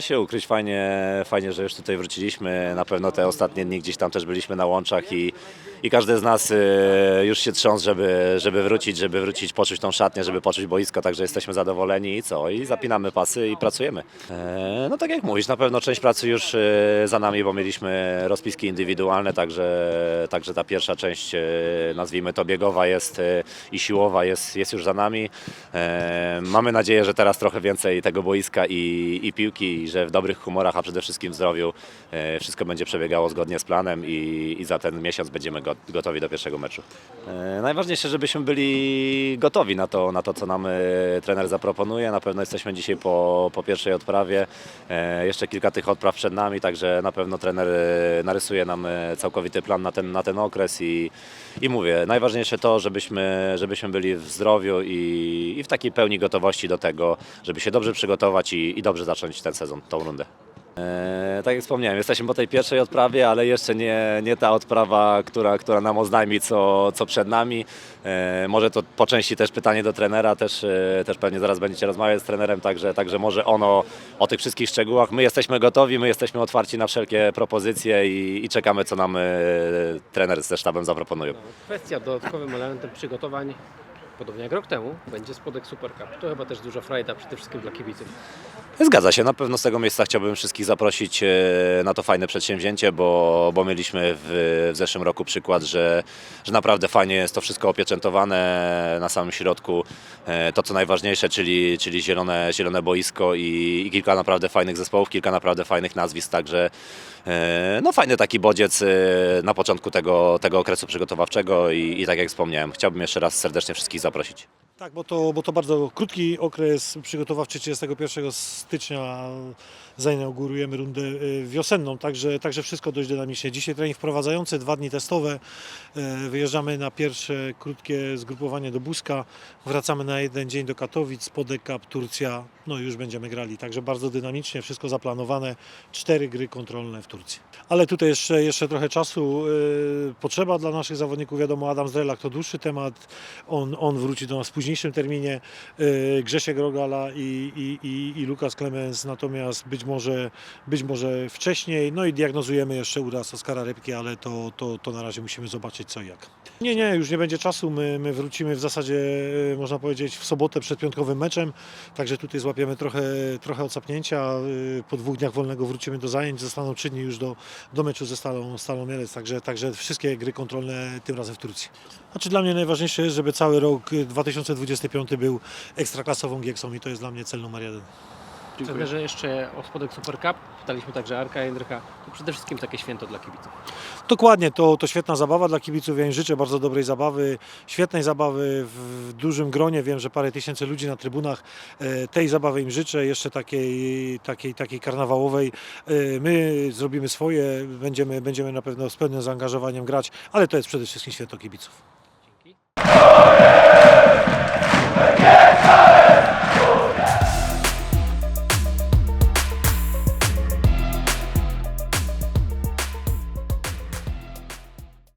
Da się ukryć, fajnie, fajnie, że już tutaj wróciliśmy. Na pewno te ostatnie dni gdzieś tam też byliśmy na łączach i, i każdy z nas y, już się trząsł, żeby, żeby wrócić, żeby wrócić, poczuć tą szatnię, żeby poczuć boisko, także jesteśmy zadowoleni i co? I zapinamy pasy i pracujemy. E, no tak jak mówisz, na pewno część pracy już y, za nami, bo mieliśmy rozpiski indywidualne, także, także ta pierwsza część, nazwijmy to biegowa jest i siłowa jest, jest już za nami. E, mamy nadzieję, że teraz trochę więcej tego boiska i, i piłki, i że w dobrych humorach, a przede wszystkim w zdrowiu e, wszystko będzie przebiegało zgodnie z planem i, i za ten miesiąc będziemy go, gotowi do pierwszego meczu. E, najważniejsze, żebyśmy byli gotowi na to, na to co nam e, trener zaproponuje. Na pewno jesteśmy dzisiaj po, po pierwszej odprawie. E, jeszcze kilka tych odpraw przed nami, także na pewno trener narysuje nam całkowity plan na ten, na ten okres i, i mówię, najważniejsze to, żebyśmy, żebyśmy byli w zdrowiu i, i w takiej pełni gotowości do tego, żeby się dobrze przygotować i, i dobrze zacząć ten sezon, tą rundę. E, tak jak wspomniałem, jesteśmy po tej pierwszej odprawie, ale jeszcze nie, nie ta odprawa, która, która nam oznajmi, co, co przed nami. E, może to po części też pytanie do trenera, też, e, też pewnie zaraz będziecie rozmawiać z trenerem, także, także może ono o tych wszystkich szczegółach. My jesteśmy gotowi, my jesteśmy otwarci na wszelkie propozycje i, i czekamy, co nam e, trener ze sztabem zaproponują. Kwestia dodatkowym elementem przygotowań, podobnie jak rok temu, będzie spodek Super Cup. To chyba też duża frajda przede wszystkim dla kibiców. Zgadza się, na pewno z tego miejsca chciałbym wszystkich zaprosić e, na to fajne przedsięwzięcie, bo, bo mieliśmy w, w zeszłym roku przykład, że, że naprawdę fajnie jest to wszystko opieczętowane na samym środku. E, To co najważniejsze, czyli, czyli zielone, zielone boisko i, i kilka naprawdę fajnych zespołów, kilka naprawdę fajnych nazwisk, także e, no fajny taki bodziec na początku tego, tego okresu przygotowawczego i, i tak jak wspomniałem, chciałbym jeszcze raz serdecznie wszystkich zaprosić. Tak, bo to, bo to bardzo krótki okres przygotowawczy 31 stycznia zainaugurujemy rundę y, wiosenną, także, także wszystko dość dynamicznie. Dzisiaj trening wprowadzający, dwa dni testowe, y, wyjeżdżamy na pierwsze krótkie zgrupowanie do Buska, wracamy na jeden dzień do Katowic, Spodek Cup, Turcja, no już będziemy grali, także bardzo dynamicznie, wszystko zaplanowane, cztery gry kontrolne w Turcji. Ale tutaj jeszcze, jeszcze trochę czasu. Y, potrzeba dla naszych zawodników, wiadomo Adam Zdrelak to dłuższy temat, on, on wróci do nas w późniejszym terminie, y, Grzesiek Rogala i, i, i, i Lukas Klemens. Natomiast być może, być może wcześniej, no i diagnozujemy jeszcze uraz Oskara Rybki, ale to, to, to na razie musimy zobaczyć co i jak. Nie, nie, już nie będzie czasu, my, my wrócimy w zasadzie, y, można powiedzieć, w sobotę przed piątkowym meczem, także tutaj złapiemy trochę, trochę odsapnięcia, y, po dwóch dniach wolnego wrócimy do zajęć, zostaną trzy dni już do, do meczu ze Stalą, Stalą Mielec, także, także wszystkie gry kontrolne tym razem w Turcji. Znaczy dla mnie najważniejsze jest, żeby cały rok y, 2025 był ekstraklasową gieksą i to jest dla mnie cel numer jeden. Trenerze jeszcze o spodek Super Cup, pytaliśmy także Arka Jędrycha, to przede wszystkim takie święto dla kibiców. Dokładnie, to, to świetna zabawa dla kibiców. Ja im życzę bardzo dobrej zabawy, świetnej zabawy w dużym gronie. Wiem, że parę tysięcy ludzi na trybunach. E, Tej zabawy im życzę, jeszcze takiej, takiej, takiej karnawałowej. E, My zrobimy swoje, będziemy, będziemy na pewno z pełnym zaangażowaniem grać, ale to jest przede wszystkim święto kibiców.